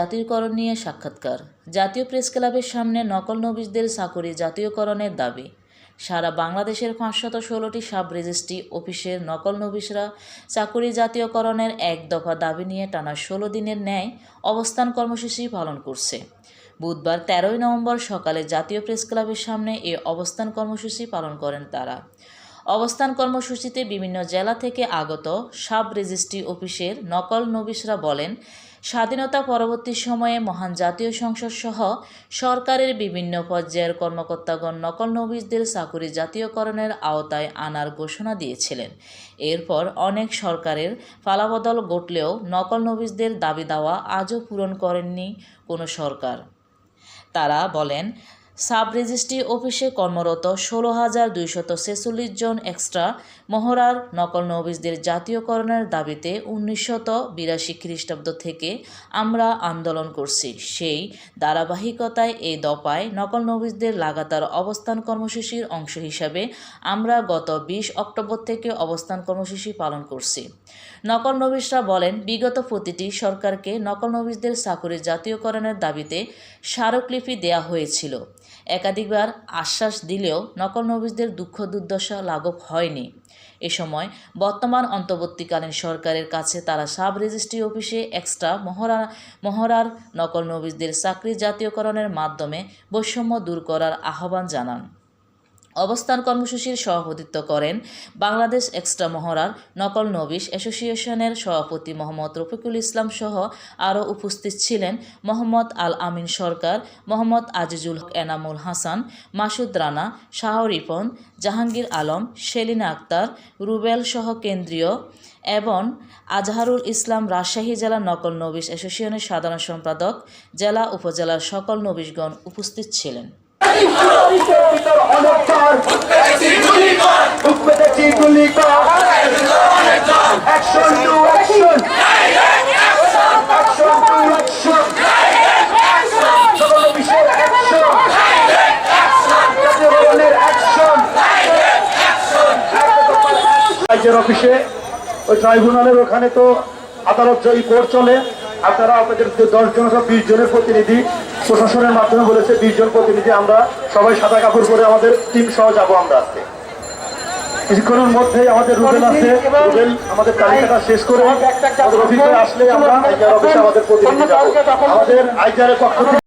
জাতীয়করণ নিয়ে সাক্ষাৎকার। জাতীয় প্রেস ক্লাবের সামনে নকল নবিশদের চাকরি জাতীয়করণের দাবি। সারা বাংলাদেশের পাঁচশত ষোলোটি সাব রেজিস্ট্রি অফিসের নকল নবিশরা চাকরি জাতীয়করণের এক দফা দাবি নিয়ে টানা ষোলো দিনের ন্যায় অবস্থান কর্মসূচি পালন করছে। বুধবার তেরোই নভেম্বর সকালে জাতীয় প্রেস ক্লাবের সামনে এ অবস্থান কর্মসূচি পালন করেন তারা। অবস্থান কর্মসূচিতে বিভিন্ন জেলা থেকে আগত সাব রেজিস্ট্রি অফিসের নকল নবিশরা বলেন স্বাধীনতা পরবর্তী সময়ে মহান জাতীয় সংসদ সহ সরকারের বিভিন্ন পর্যায়ের কর্মকর্তাগণ নকল নবীজদের চাকুরি জাতীয়করণের আওতায় আনার ঘোষণা দিয়েছিলেন। এরপর অনেক সরকারের ফালাবদল ঘটলেও নকল নবীজদের দাবি দাওয়া আজও পূরণ করেননি কোনো সরকার। তারা বলেন সাব রেজিস্ট্রি অফিসে কর্মরত ষোলো হাজার দুইশত ছেচল্লিশ জন এক্সট্রা মহড়ার নকল নবিশদের জাতীয়করণের দাবিতে উনিশশত বিরাশি খ্রিস্টাব্দ থেকে আমরা আন্দোলন করছি। সেই ধারাবাহিকতায় এই দফায় নকল নবিশদের লাগাতার অবস্থান কর্মসূচির অংশ হিসাবে আমরা গত বিশ অক্টোবর থেকে অবস্থান কর্মসূচি পালন করছি। নকল নবিশরা বলেন, বিগত প্রতিটি সরকারকে নকল নবিশদের চাকুরি জাতীয়করণের দাবিতে স্মারকলিপি দেয়া হয়েছিল। একাধিকবার আশ্বাস দিলেও নকল নবিশদের দুঃখ দুর্দশা লাঘব হয়নি। এ সময় বর্তমান অন্তর্বর্তীকালীন সরকারের কাছে তারা সাব রেজিস্ট্রি অফিসে এক্সট্রা মহরা মহড়ার নকল নবীজদের চাকরি জাতীয়করণের মাধ্যমে বৈষম্য দূর করার আহ্বান জানান। অবস্থান কর্মসূচির সভাপতিত্ব করেন বাংলাদেশ এক্সট্রা মহড়ার নকল নবিশ অ্যাসোসিয়েশনের সভাপতি মোহাম্মদ রফিকুল ইসলাম সহ আরও উপস্থিত ছিলেন মোহাম্মদ আল আমিন সরকার, মোহাম্মদ আজিজুল এনামুল হাসান, মাসুদ রানা, শাহ রিপন, জাহাঙ্গীর আলম, সেলিনা আক্তার, রুবেল সহ কেন্দ্রীয় এবং আজহারুল ইসলাম রাজশাহী জেলা নকল নবিশ অ্যাসোসিয়েশনের সাধারণ সম্পাদক, জেলা উপজেলার সকল নবিশগণ উপস্থিত ছিলেন। গুলি অ্যাকশন রাজ্যের অফিসে ওই ট্রাইব্যুনালের ওখানে তো আদালত জয়ী কোর্ট চলে। আপনারা আপনাদের দশ জন সব বিশ জনের প্রতিনিধি প্রশাসনের মাধ্যমে বলেছে, বিশ জন প্রতিনিধি আমরা সবাই সাদা কাপড় পরে আমাদের টিম সহ যাব আমরা আজকে। কিছুক্ষণের মধ্যে আমাদের রুবেল আছে। রুবেল আমাদের তালিকাটা শেষ করে আমাদের অফিসে আসলে আমরা আইজার অফিসে আমাদের প্রতিনিধি যাব। আমাদের আইজারের পক্ষ